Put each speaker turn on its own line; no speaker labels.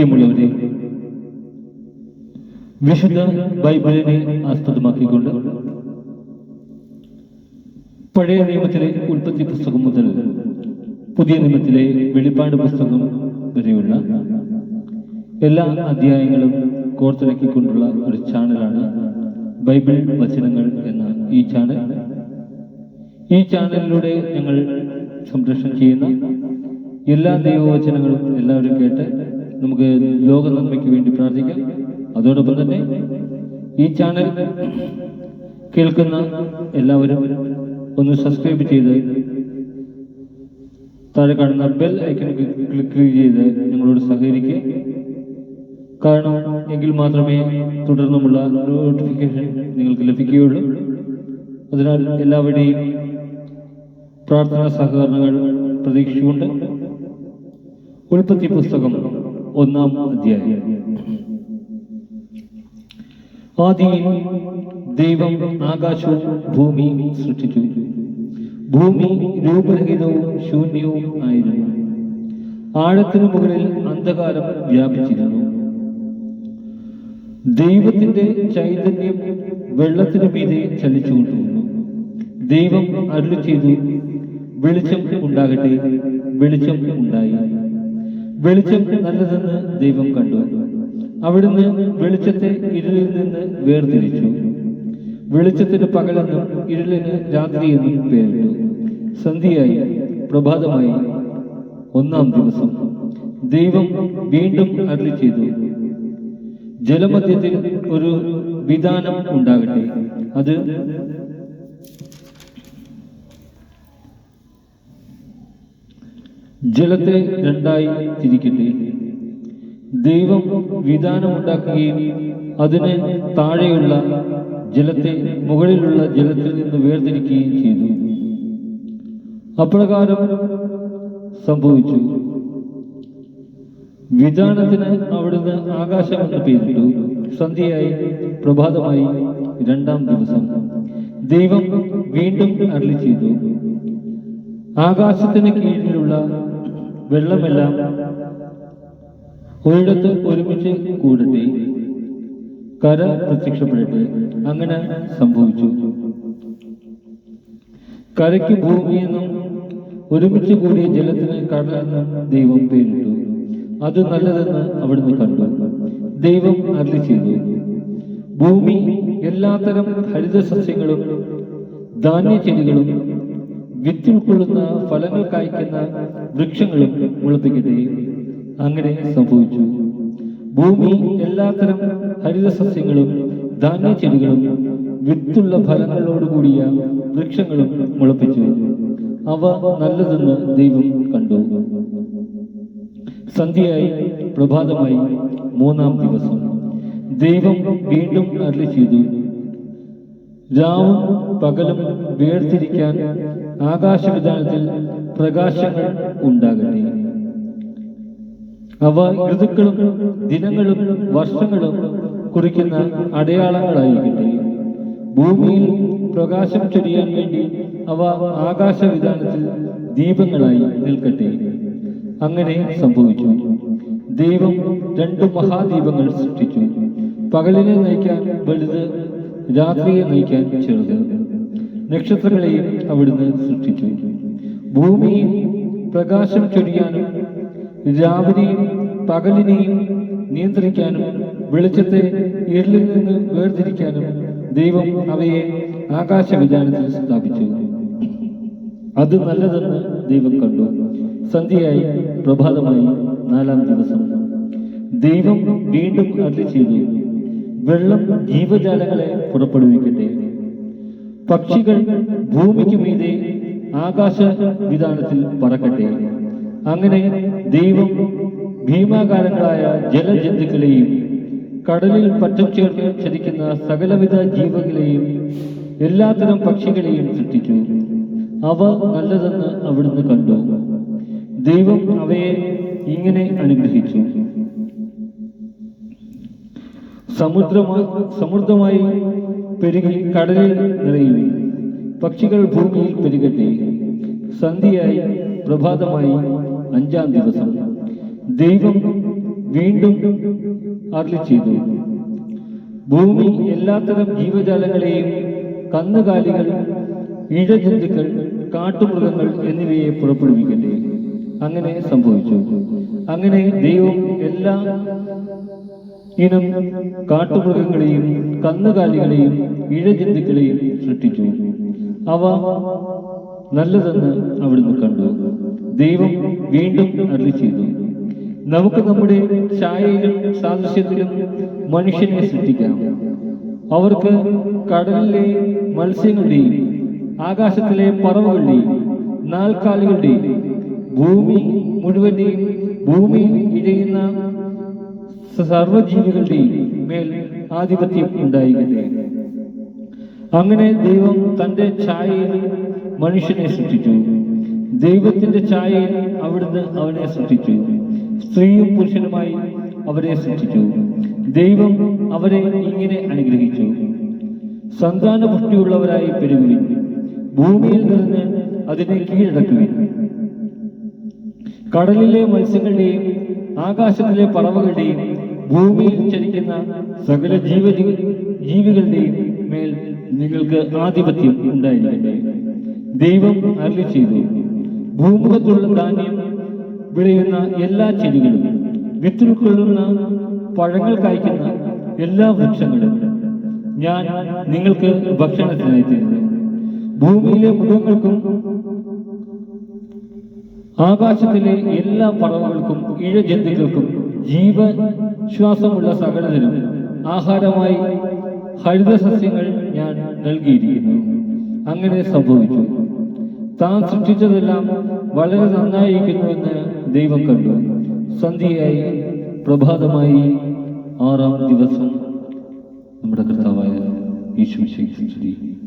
പ്രിയമുള്ളവരെ വിശുദ്ധ ബൈബിളിനെ ആസ്പദമാക്കിക്കൊണ്ട് പഴയ നിയമത്തിലെ ഉൽപ്പത്തി പുസ്തകം മുതൽ പുതിയ നിയമത്തിലെ വെളിപ്പാട് പുസ്തകം വരെയുള്ള എല്ലാ അധ്യായങ്ങളും കോർത്തിണക്കിക്കൊണ്ടുള്ള ഒരു ചാനലാണ് ബൈബിൾ വചനങ്ങൾ എന്ന ഈ ചാനൽ. ഈ ചാനലിലൂടെ ഞങ്ങൾ സംരക്ഷണം ചെയ്യുന്ന എല്ലാ ദൈവവചനങ്ങളും എല്ലാവരും കേട്ട് നമുക്ക് ലോക നന്മയ്ക്ക് വേണ്ടി പ്രാർത്ഥിക്കാം. അതോടൊപ്പം തന്നെ ഈ ചാനൽ കേൾക്കുന്ന എല്ലാവരും ഒന്ന് സബ്സ്ക്രൈബ് ചെയ്ത് താഴെ കാണുന്ന ബെൽ ഐക്കൺ ക്ലിക്ക് ചെയ്ത് ഞങ്ങളോട് സഹകരിക്കുക കാരണം എങ്കിൽ മാത്രമേ തുടർന്നുമുള്ള നോട്ടിഫിക്കേഷൻ നിങ്ങൾക്ക് ലഭിക്കുകയുള്ളൂ. അതിനാൽ എല്ലാവരുടെയും പ്രാർത്ഥനാ സഹകരണങ്ങൾ പ്രതീക്ഷിച്ചുകൊണ്ട് ഉൽപ്പത്തി പുസ്തകം ഒന്നാം അധ്യായം. ആദ്യം ദൈവം ആകാശവും ഭൂമിയും സൃഷ്ടിച്ചു. ഭൂമി രൂപരഹിതവും ശൂന്യവും ആയിരുന്നു. ആഴത്തിനു മുകളിൽ അന്ധകാരം വ്യാപിച്ചിരുന്നു. ദൈവത്തിന്റെ ചൈതന്യം വെള്ളത്തിനു മീതെ ചലിച്ചുകൊണ്ടിരുന്നു. ദൈവം അരുളി ചെയ്തു വെളിച്ചം ഉണ്ടാകട്ടെ വെളിച്ചം ഉണ്ടായി. വെളിച്ചം നല്ലതെന്ന് ദൈവം കണ്ടു. അവിടുന്ന് വെളിച്ചത്തെ ഇരുളിൽ നിന്ന് വേർതിരിച്ചു. വെളിച്ചത്തിന് പകലെന്നും ഇരുളിന് രാത്രിയെന്നും പേരിട്ടു. സന്ധ്യയായി പ്രഭാതമായി ഒന്നാം ദിവസം. ദൈവം വീണ്ടും അരുളി ചെയ്തു. ജലമധ്യത്തിൽ ഒരു വിധാനം ഉണ്ടാകട്ടെ. അത് ജലത്തെ രണ്ടായി തിരിക്കട്ടെ. ദൈവം വിധാനമുണ്ടാക്കുകയും അതിന് താഴെയുള്ള ജലത്തെ മുകളിലുള്ള ജലത്തിൽ നിന്ന് വേർതിരിക്കുകയും ചെയ്തു. അപ്രകാരം സംഭവിച്ചു. വിധാനത്തിന് അവിടുന്ന് ആകാശം എന്ന് പേരിട്ടു. സന്ധ്യയായി പ്രഭാതമായി രണ്ടാം ദിവസം. ദൈവം വീണ്ടും അരളി ചെയ്തു. ആകാശത്തിന് കീഴിലുള്ള വെള്ളമെല്ലാം ഒരിടത്ത് ഒരുമിച്ച് കൂടട്ടെ കര പ്രത്യക്ഷപ്പെടട്ടെ അങ്ങനെ സംഭവിച്ചു. കരയ്ക്ക് ഭൂമിയെന്നും ഒരുമിച്ച് കൂടിയ ജലത്തിന് കടലെന്നും ദൈവം പേരിട്ടു. അത് നല്ലതെന്ന് അവിടുന്ന് കണ്ടു. ദൈവം അരളി ചെയ്തു. ഭൂമി എല്ലാത്തരം ഹരിത സസ്യങ്ങളും ധാന്യചെടികളും കൊള്ളുന്ന ഫലങ്ങൾ കായ്ക്കുന്ന വൃക്ഷങ്ങളും മുളപ്പിക്കട്ടെ അങ്ങനെ സംഭവിച്ചു. ഭൂമി എല്ലാത്തരം ഹരിതസസ്യങ്ങളും ധാന്യച്ചെടികളും വിത്തുള്ള ഫലങ്ങളോടുകൂടിയ വൃക്ഷങ്ങളും മുളപ്പിച്ചു. അവ നല്ലതെന്ന് ദൈവം കണ്ടു. സന്ധ്യയായി പ്രഭാതമായി മൂന്നാം ദിവസം. ദൈവം വീണ്ടും അരളി ചെയ്തു രാവും പകലും വേർതിരിക്കാൻ ആകാശവിധാനത്തിൽ പ്രകാശങ്ങൾ ഉണ്ടാകട്ടെ. അവ ഋതുക്കളും ദിനങ്ങളും വർഷങ്ങളും കുറിക്കുന്ന അടയാളങ്ങളായിരിക്കട്ടെ. ഭൂമിയിൽ പ്രകാശം ചൊരിയാൻ വേണ്ടി അവ ആകാശവിധാനത്തിൽ ദീപങ്ങളായി നിൽക്കട്ടെ. അങ്ങനെ സംഭവിച്ചു. ദൈവം രണ്ടു മഹാദീപങ്ങൾ സൃഷ്ടിച്ചു. പകലിനെ നയിക്കാൻ വലുത് രാത്രിയെ നയിക്കാൻ ചെറുത് നക്ഷത്രങ്ങളെയും അവിടുന്ന് സൃഷ്ടിച്ചു. ഭൂമിയിൽ പ്രകാശം ചൊരിയാനും രാവിലെയും പകലിനെയും നിയന്ത്രിക്കാനും വെളിച്ചത്തെ ഇരുളിൽ നിന്ന് വേർതിരിക്കാനും ദൈവം അവയെ ആകാശവിധാനത്തിൽ സ്ഥാപിച്ചു. അത് നല്ലതെന്ന് ദൈവം കണ്ടു. സന്ധ്യയായി പ്രഭാതമായി നാലാം ദിവസം. ദൈവം വീണ്ടും അരളി ചെയ്തു വെള്ളം ജീവജാലങ്ങളെ പുറപ്പെടുവിക്കട്ടെ. പക്ഷികൾ ഭൂമിക്ക് മീതെ ആകാശ വിധാനത്തിൽ പറക്കട്ടെ. അങ്ങനെ ദൈവം ഭീമാകാരങ്ങളായ ജലജന്തുക്കളെയും കടലിൽ പറ്റം ചേർന്ന് ചരിക്കുന്ന സകലവിധ ജീവികളെയും എല്ലാത്തരം പക്ഷികളെയും സൃഷ്ടിച്ചു. അവ നല്ലതെന്ന് അവിടുന്ന് കണ്ടു. ദൈവം അവയെ ഇങ്ങനെ അനുഗ്രഹിച്ചു. സമുദ്രമായി സമൃദ്ധമായി പെരുകി കടലിൽ നിറയുവി പക്ഷികൾ ഭൂമിയിൽ പെരുകട്ടെ. സന്ധ്യയായി പ്രഭാതമായി അഞ്ചാം ദിവസം. ദൈവം വീണ്ടും അരുളി ചെയ്തു. ഭൂമി എല്ലാത്തരം ജീവജാലങ്ങളെയും കന്നുകാലികൾ ഇഴജന്തുക്കൾ കാട്ടുമൃഗങ്ങൾ എന്നിവയെ പുറപ്പെടുവിക്കട്ടെ. അങ്ങനെ സംഭവിച്ചു. അങ്ങനെ ദൈവം എല്ലാ ഇനം കാട്ടുമൃഗങ്ങളെയും കന്നുകാലികളെയും ഇഴജന്തുക്കളെയും സൃഷ്ടിച്ചു. അവ നല്ലതെന്ന് അവിടുന്ന് കണ്ടു. ദൈവം വീണ്ടും അരുളി ചെയ്തു. നമുക്ക് നമ്മുടെ ഛായയിലും സാദൃശ്യത്തിലും മനുഷ്യനെ സൃഷ്ടിക്കാം. അവർക്ക് കടലിലെ മത്സ്യങ്ങളുടെയും ആകാശത്തിലെ പറവുകളുടെയും നാൽക്കാലികളുടെയും ഭൂമി മുഴുവന്റെയും ഭൂമിയിൽ ഇഴയുന്ന സർവജീവികളുടെയും മേൽ ആധിപത്യം ഉണ്ടായിരിക്കട്ടെ. അങ്ങനെ ദൈവം തന്റെ ഛായയിൽ മനുഷ്യനെ സൃഷ്ടിച്ചു. ദൈവത്തിന്റെ ഛായയിൽ അവിടുന്ന് അവനെ സൃഷ്ടിച്ചു. സ്ത്രീയും പുരുഷനുമായി അവരെ സൃഷ്ടിച്ചു. ദൈവം അവരെ ഇങ്ങനെ അനുഗ്രഹിച്ചു. സന്താന പുഷ്ടിയുള്ളവരായി പെരുകുവിൻ. ഭൂമിയിൽ നിന്ന് അതിനെ കീഴടക്കുവിൻ. കടലിലെ മത്സ്യങ്ങളുടെയും ആകാശത്തിലെ പറവകളുടെയും ഭൂമിയിൽ ചരിക്കുന്ന സകല ജീവ ജീവികളുടെയും മേൽ നിങ്ങൾക്ക് ആധിപത്യം ഉണ്ടായിരിക്കട്ടെ. ദൈവം അറിവ് ചെയ്തു. ഭൂമുഖത്തുള്ള ധാന്യം വിളയുന്ന എല്ലാ ചെടികളും വിത്തുൾക്കൊള്ളുന്ന പഴങ്ങൾ കായ്ക്കുന്ന എല്ലാ വൃക്ഷങ്ങളും ഞാൻ നിങ്ങൾക്ക് ഭക്ഷണത്തിനായി തരുന്നു. ഭൂമിയിലെ മൃഗങ്ങൾക്കും ആകാശത്തിലെ എല്ലാ പറവകൾക്കും ഇഴജന്തുക്കൾക്കും ജീവശ്വാസമുള്ള സകലതിനും ആഹാരമായി ഹരിതസസ്യങ്ങൾ ഞാൻ നൽകിയിരിക്കുന്നു. അങ്ങനെ സംഭവിച്ചു. താൻ സൃഷ്ടിച്ചതെല്ലാം വളരെ നന്നായിരിക്കുന്നുവെന്ന് ദൈവം കണ്ടു. സന്ധ്യയായി പ്രഭാതമായി ആറാം ദിവസം നമ്മുടെ കർത്താവായ സ്തുതി.